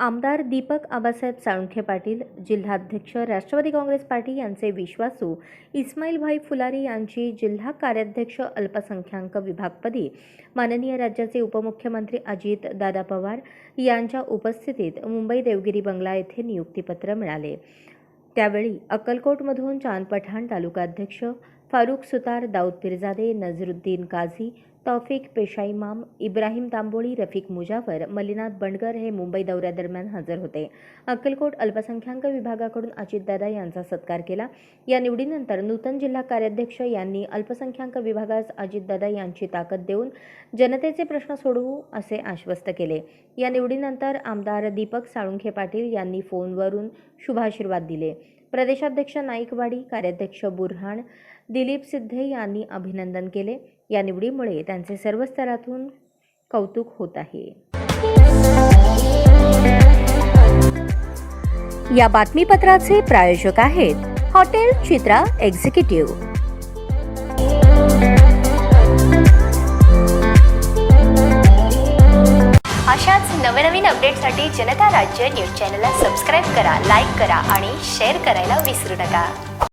आमदार दीपक आबासाहेब साळुंखे पाटील जिल्हाध्यक्ष राष्ट्रवादी काँग्रेस पार्टी यांचे विश्वासू इस्माईलभाई फुलारी यांची जिल्हा कार्याध्यक्ष अल्पसंख्याक विभागपदी माननीय राज्याचे उपमुख्यमंत्री अजित दादा पवार यांच्या उपस्थितीत मुंबई देवगिरी बंगला येथे नियुक्तीपत्र मिळाले. त्यावेळी अक्कलकोटमधून चांद पठाण तालुकाध्यक्ष फारुख सुतार दाऊद पिरजादे नझरुद्दीन काझी तौफिक पेशाईमाम इब्राहिम तांबोळी रफिक मुजावर मलिनाथ बंडगर हे मुंबई दौऱ्यादरम्यान हजर होते. अक्कलकोट अल्पसंख्याक विभागाकडून अजितदादा यांचा सत्कार केला. या निवडीनंतर नूतन जिल्हा कार्याध्यक्ष यांनी अल्पसंख्याक विभागास अजितदादा यांची ताकद देऊन जनतेचे प्रश्न सोडवू असे आश्वस्त केले. या निवडीनंतर आमदार दीपक साळुंखे पाटील यांनी फोनवरून शुभाशीर्वाद दिले. प्रदेशाध्यक्ष नाईकवाडी कार्याध्यक्ष बुरहाण दिलीप सिद्धे यांनी अभिनंदन केले. या निवडीमुळे त्यांचे सर्व स्तरातून कौतुक होत आहे. या बातमीपत्राचे प्रायोजक आहेत हॉटेल चित्रा एक्झिक्युटिव्ह. अशाच नवनवीन अपडेटसाठी जनता राज्य न्यूज चॅनलला सबस्क्राईब करा लाईक करा आणि शेअर करायला विसरू नका.